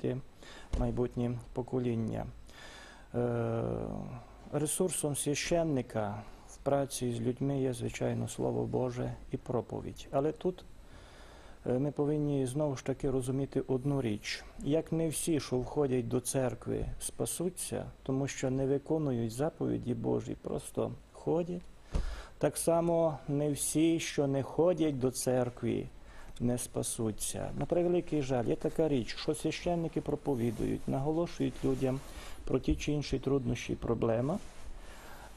змінити майбутнє покоління. Е, Ресурсом священника в праці з людьми є, звичайно, Слово Боже і проповідь. Але тут е, ми повинні знову ж таки розуміти одну річ: як не всі, що входять до церкви, спасуться, тому що не виконують заповіді Божі, просто ходять. Так само не всі, що не ходять до церкви, не спасуться. На превеликий жаль, є така річ, що священники проповідують, наголошують людям про ті чи інші труднощі і проблеми.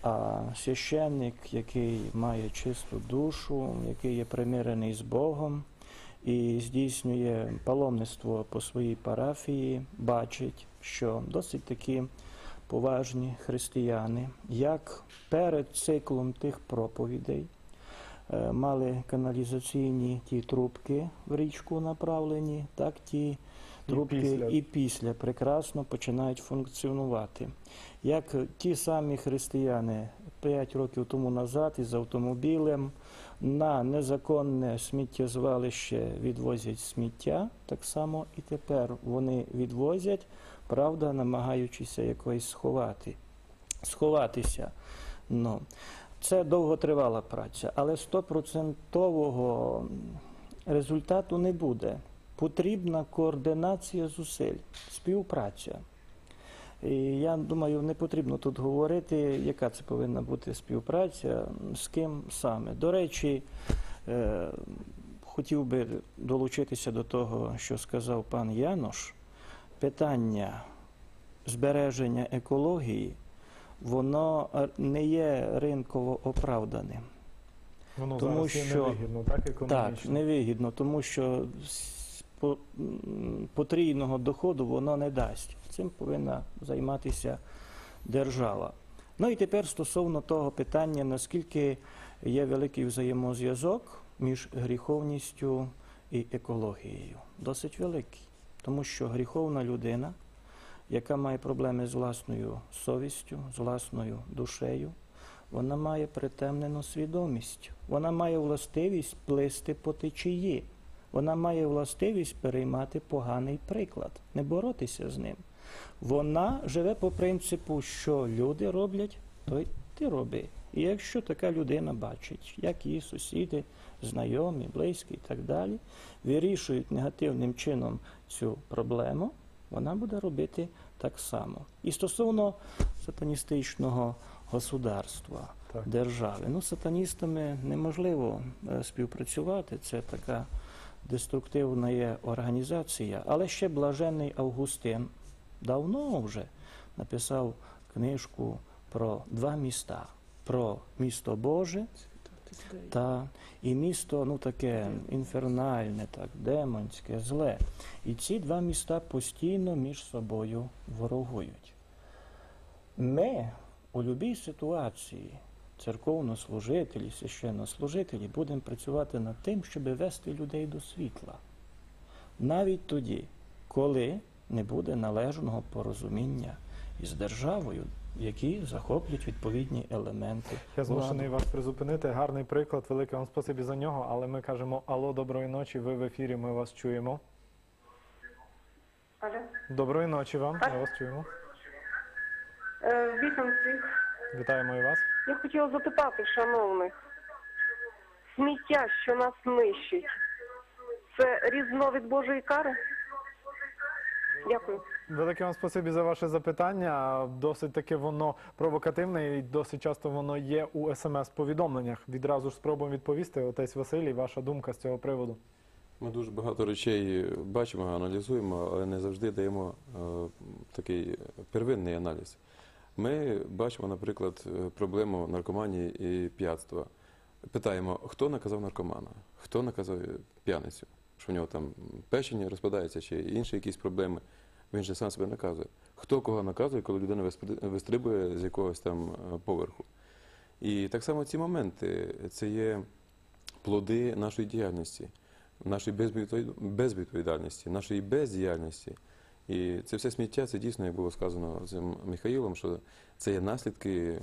А священник, який має чисту душу, який є примирений з Богом і здійснює паломництво по своїй парафії, бачить, що досить такі поважні християни, як перед циклом тих проповідей мали каналізаційні ті трубки в річку направлені, так ті І трубки після. і після прекрасно починають функціонувати. Як ті самі християни 5 років тому назад із автомобілем на незаконне сміттєзвалище відвозять сміття, так само і тепер вони відвозять, правда, намагаючися якось сховати, сховатися. Ну, це довготривала праця, але стопроцентового результату не буде. Потрібна координація зусиль, співпраця. І я думаю, не потрібно тут говорити, яка це повинна бути співпраця, з ким саме. До речі, е, хотів би долучитися до того, що сказав пан Янош. Питання збереження екології, воно е, не є ринково оправданим. Воно Тому зараз є що- невигідно, так, економічно. Так, невигідно, тому що потрійного доходу воно не дасть. Цим повинна займатися держава. Ну і тепер стосовно того питання, наскільки є великий взаємозв'язок між гріховністю і екологією. Досить великий. Тому що гріховна людина, яка має проблеми з власною совістю, з власною душею, вона має притемнену свідомість. Вона має властивість плисти по течії. Вона має властивість переймати поганий приклад, не боротися з ним. Вона живе по принципу, що люди роблять, то й ти роби. І якщо така людина бачить, як її сусіди, знайомі, близькі і так далі, вирішують негативним чином цю проблему, вона буде робити так само. І стосовно сатаністичного государства, Так. держави, ну, з сатаністами неможливо е, співпрацювати. Це така деструктивна є організація. Але ще блаженний Августин давно вже написав книжку про два міста: про місто Боже та і місто, ну таке інфернальне, так, демонське, зле. І ці два міста постійно між собою ворогують. Ми у будь-якій ситуації, церковнослужителі, священнослужителі, будемо працювати над тим, щоб вести людей до світла. Навіть тоді, коли не буде належного порозуміння із державою, які захоплять відповідні елементи. Я змушений вас призупинити. Гарний приклад, велике вам спасибі за нього. Але ми кажемо Алло, доброї ночі. Ви в ефірі, ми вас чуємо. Алло. Доброї ночі вам. Ми вас чуємо. Е, Вітам всіх. Вітаємо і вас. Я хотіла запитати, шановних, сміття, що нас нищить, це різновид Божої кари? Дякую. Велике вам спасибі за ваше запитання. Досить таки воно провокативне і досить часто воно є у смс-повідомленнях. Відразу ж спробуємо відповісти. Отець Василій, ваша думка з цього приводу. Ми дуже багато речей бачимо, аналізуємо, але не завжди даємо е, такий первинний аналіз. Ми бачимо, наприклад, проблему наркоманії і п'ятства. Питаємо, хто наказав наркомана, хто наказав п'яницю, що в нього там печення розпадається чи інші якісь проблеми. Він же сам себе наказує. Хто кого наказує, коли людина вистрибує з якогось там е, поверху. І так само ці моменти це є плоди нашої діяльності, нашої безвідповідальності, нашої бездіяльності. І це все сміття, це дійсно, як було сказано цим Михаїлом, що це є наслідки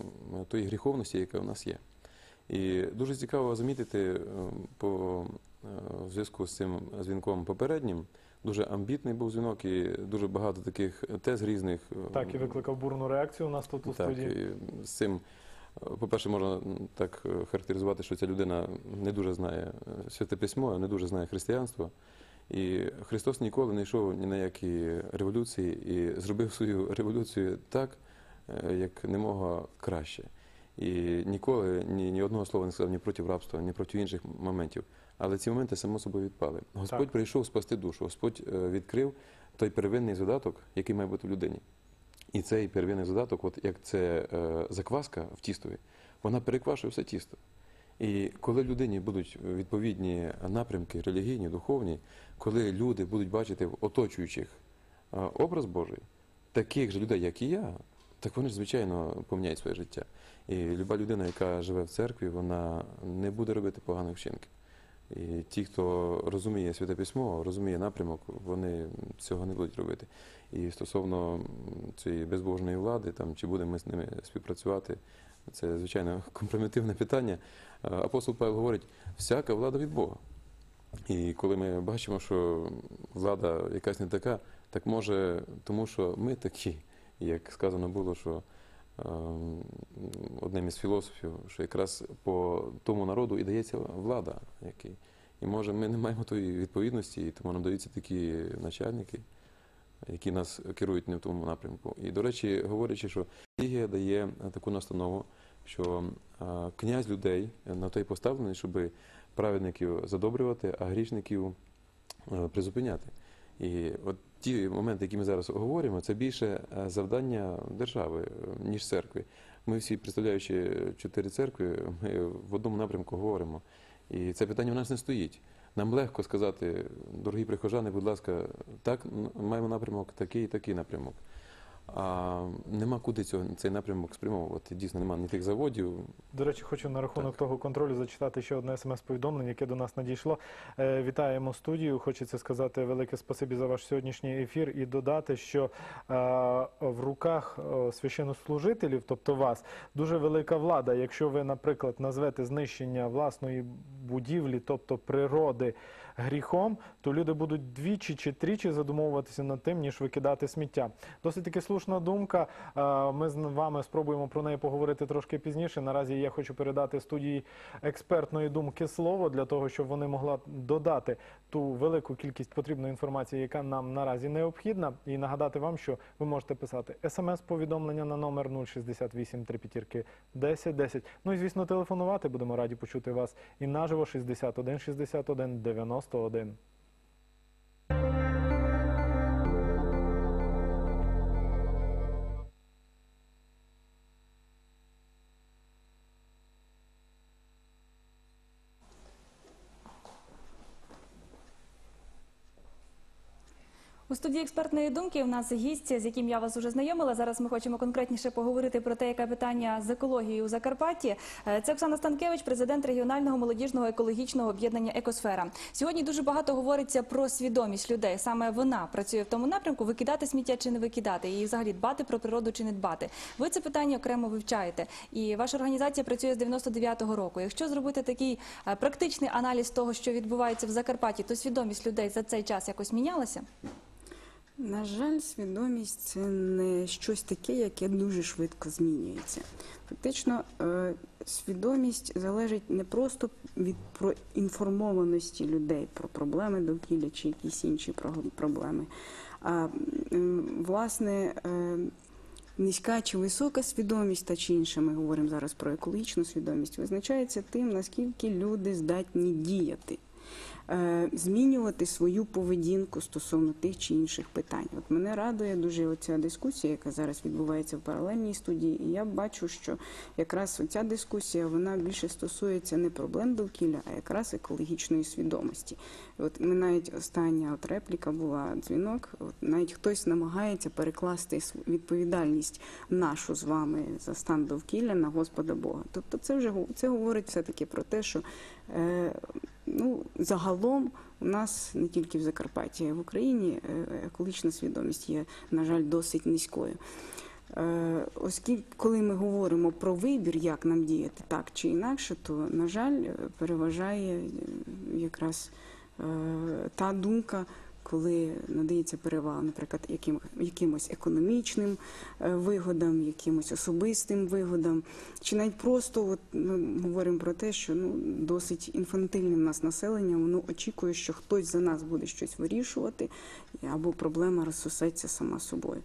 тої гріховності, яка в нас є. І дуже цікаво замітити е, по е, зв'язку з цим дзвінком попереднім, дуже амбітний був дзвінок і дуже багато таких тез різних. е, Так, і викликав бурну реакцію у нас тут у так, студії. і з цим, е, по-перше, можна так е, характеризувати, що ця людина не дуже знає святе письмо, не дуже знає християнство. І Христос ніколи не йшов ні на які революції і зробив свою революцію так, як не мога краще. І ніколи ні, ні одного слова не сказав ні проти рабства, ні проти інших моментів. Але ці моменти само собою відпали. Господь Так. прийшов спасти душу. Господь е, відкрив той первинний задаток, який має бути в людині. І цей первинний задаток, от як це е, закваска в тістові, вона переквашує все тісто. І коли людині будуть відповідні напрямки релігійні, духовні, коли люди будуть бачити в оточуючих е, образ Божий, таких же людей, як і я, так вони ж, звичайно, поміняють своє життя. І люба людина, яка живе в церкві, вона не буде робити поганих вчинків. І ті, хто розуміє святе письмо, розуміє напрямок, вони цього не будуть робити. І стосовно цієї безбожної влади, там чи будемо ми з ними співпрацювати, це звичайно компрометивне питання. Е, Апостол Павло говорить: всяка влада від Бога. І коли ми бачимо, що влада якась не така, так може, тому що ми такі, як сказано було, що одним із філософів, що якраз по тому народу і дається влада. Який. І може ми не маємо тої відповідності, і тому нам даються такі начальники, які нас керують не в тому напрямку. І, до речі, говорячи, що релігія дає таку настанову, що е, князь людей на той поставлений, щоб праведників задобрювати, а грішників е, призупиняти. І от ті моменти, які ми зараз говоримо, це більше е, завдання держави, е, ніж церкви. Ми всі, представляючи чотири церкви, ми в одному напрямку говоримо. І це питання у нас не стоїть. Нам легко сказати, дорогі прихожани, будь ласка, так маємо напрямок, такий і такий напрямок. А нема куди цього цей напрямок спрямовувати. Дійсно, нема ні тих заводів. До речі, хочу на рахунок Так. того контролю зачитати ще одне смс-повідомлення, яке до нас надійшло. Е, вітаємо студію. Хочеться сказати велике спасибі за ваш сьогоднішній ефір і додати, що е, в руках е, священнослужителів, тобто вас, дуже велика влада. Якщо ви, наприклад, назвете знищення власної будівлі, тобто природи, гріхом, то люди будуть двічі чи тричі задумовуватися над тим, ніж викидати сміття. Досить таки слушна думка. Е, Ми з вами спробуємо про неї поговорити трошки пізніше. Наразі я хочу передати студії експертної думки слово для того, щоб вони могла додати ту велику кількість потрібної інформації, яка нам наразі необхідна. І нагадати вам, що ви можете писати смс-повідомлення на номер 068 3 10 10. Ну і звісно, телефонувати. Будемо раді почути вас і наживо 61 61 91. У студії експертної думки у нас гість, з яким я вас уже знайомила. Зараз ми хочемо конкретніше поговорити про те, яке питання з екологією у Закарпатті. Е, Це Оксана Станкевич, президент регіонального молодіжного екологічного об'єднання Екосфера. Сьогодні дуже багато говориться про свідомість людей. Саме вона працює в тому напрямку: викидати сміття чи не викидати, і взагалі дбати про природу чи не дбати. Ви це питання окремо вивчаєте, і ваша організація працює з 99-го року. Якщо зробити такий е, практичний аналіз того, що відбувається в Закарпатті, то свідомість людей за цей час якось мінялася. На жаль, свідомість це не щось таке, яке дуже швидко змінюється. Фактично, е, свідомість залежить не просто від проінформованості людей про проблеми довкілля чи якісь інші проблеми, а власне. е, Низька чи висока свідомість, та чи інше, ми говоримо зараз про екологічну свідомість, визначається тим, наскільки люди здатні діяти змінювати свою поведінку стосовно тих чи інших питань. От мене радує дуже оця дискусія, яка зараз відбувається в паралельній студії. І я бачу, що якраз оця дискусія вона більше стосується не проблем довкілля, а якраз екологічної свідомості. От ми навіть остання от репліка була дзвінок. От навіть хтось намагається перекласти відповідальність нашу з вами за стан довкілля на Господа Бога. Тобто, це вже це говорить все таки про те, що е, ну загалом у нас не тільки в Закарпатті, а в Україні е, екологічна свідомість є, на жаль, досить низькою. Е, Оскільки, коли ми говоримо про вибір, як нам діяти так чи інакше, то, на жаль, е, переважає якраз та думка коли надається перевага, наприклад, яким, якимось економічним е, вигодам, якимось особистим вигодам, чи навіть просто от ми говоримо про те, що ну досить інфантильне в нас населення, воно очікує, що хтось за нас буде щось вирішувати, або проблема розсосеться сама собою.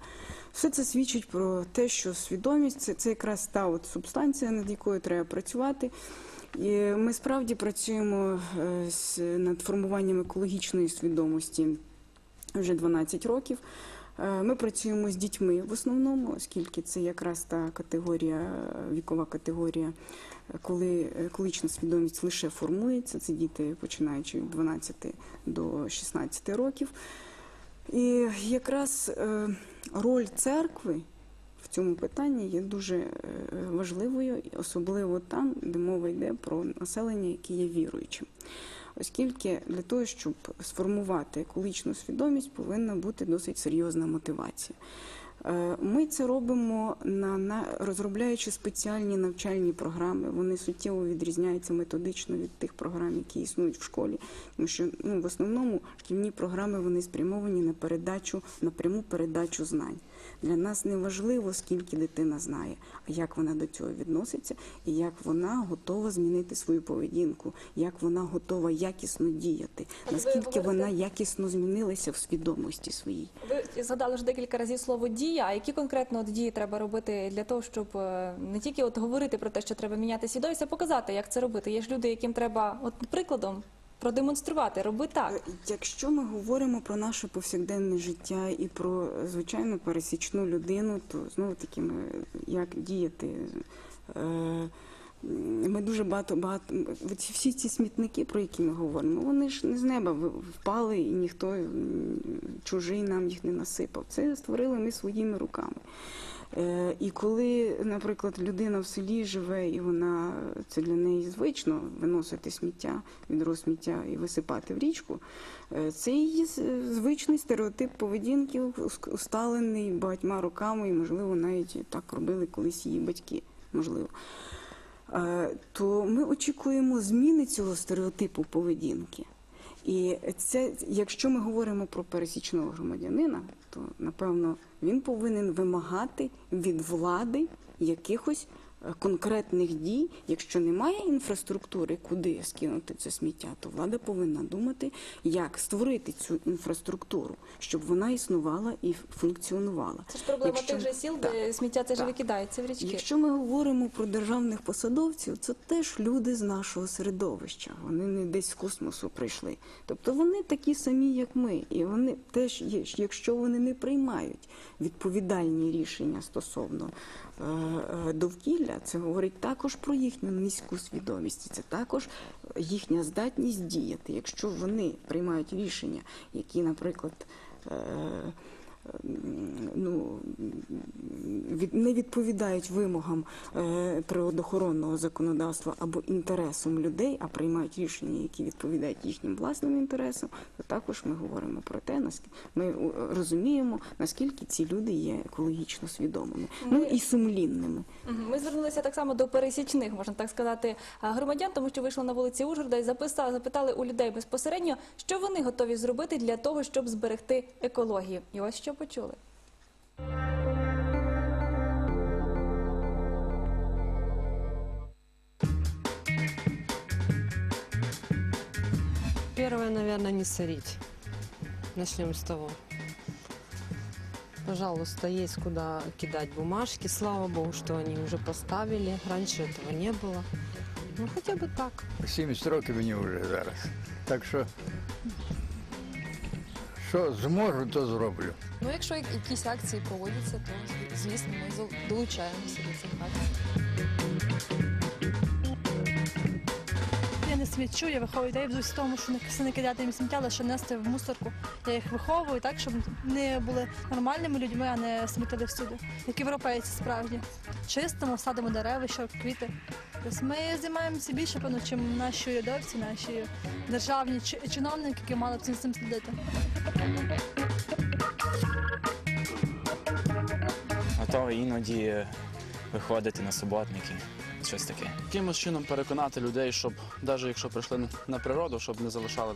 Все це свідчить про те, що свідомість це, це якраз та от субстанція, над якою треба працювати. І ми справді працюємо е, над формуванням екологічної свідомості вже 12 років. Е, Ми працюємо з дітьми в основному, оскільки це якраз та категорія, е, вікова категорія, е, коли екологічна свідомість лише формується. Це діти починаючи від 12 до 16 років. І якраз е, роль церкви в цьому питанні є дуже е, важливою, особливо там, де мова йде про населення, яке є віруючим. Оскільки для того, щоб сформувати екологічну свідомість, повинна бути досить серйозна мотивація. Е, Ми це робимо на, на розробляючи спеціальні навчальні програми. Вони суттєво відрізняються методично від тих програм, які існують в школі. Тому що ну, в основному шкільні програми вони спрямовані на передачу, на пряму передачу знань. Для нас не важливо, скільки дитина знає, а як вона до цього відноситься, і як вона готова змінити свою поведінку, як вона готова якісно діяти, наскільки вона якісно змінилася в свідомості своїй. Ви згадали вже декілька разів слово дія. А які конкретно от дії треба робити для того, щоб е, не тільки от говорити про те, що треба міняти свідомість, а показати, як це робити? Є ж люди, яким треба от прикладом продемонструвати, роби так. Е, Якщо ми говоримо про наше повсякденне життя і про е, звичайну пересічну людину, то знову таки як діяти. Е, Ми дуже багато багато всі ці смітники, про які ми говоримо, вони ж не з неба впали, і ніхто чужий нам їх не насипав. Це створили ми своїми руками. Е, І коли, наприклад, людина в селі живе, і вона це для неї звично виносити сміття, відро сміття і висипати в річку, е, це її звичний стереотип поведінки, ус- усталений багатьма роками, і, можливо, навіть так робили колись її батьки. Можливо. Е, То ми очікуємо зміни цього стереотипу поведінки. І це, якщо ми говоримо про пересічного громадянина, то напевно він повинен вимагати від влади якихось конкретних дій. Якщо немає інфраструктури, куди скинути це сміття, то влада повинна думати, як створити цю інфраструктуру, щоб вона існувала і функціонувала. Це ж проблема Якщо- тих же сіл, Так, де сміття це ж викидається в річки. Якщо ми говоримо про державних посадовців, це теж люди з нашого середовища. Вони не десь з космосу прийшли. Тобто вони такі самі, як ми, і вони теж є, якщо вони не приймають відповідальні рішення стосовно е, е, довкілля, це говорить також про їхню низьку свідомість. Це також їхня здатність діяти. Якщо вони приймають рішення, які, наприклад, е, ну, від, не відповідають вимогам е, природоохоронного законодавства або інтересам людей, а приймають рішення, які відповідають їхнім власним інтересам, то також ми говоримо про те, наскільки ми е, розуміємо, наскільки ці люди є екологічно свідомими, ну і сумлінними. Ми звернулися так само до пересічних, можна так сказати, громадян, тому що вийшли на вулиці Ужгорода і записали, запитали у людей безпосередньо, що вони готові зробити для того, щоб зберегти екологію. І ось що почули. Первое, наверное, не сорить. Начнем с того. Пожалуйста, есть куда кидать бумажки. Слава богу, что они уже поставили. Раньше этого не было. Ну, хотя бы так. 70 років мені вже зараз. Так що, що зможу, то зроблю. Ну, якщо якісь акції проводяться, то звісно ми долучаємося до цих акцій. Я не смічу, я виховую дітей в тому, що не кидати їм сміття, лише нести в мусорку. Я їх виховую так, щоб вони були нормальними людьми, а не смітили всюди. Як європейці справжні. Чистимо, садимо дерева, що квіти. Тобто ми займаємося більше, певно, чим наші урядовці, наші державні чиновники, які мали б цим цим слідити. Готовий іноді виходити на суботники, щось таке. Якимось чином переконати людей, щоб навіть якщо прийшли на природу, щоб не залишали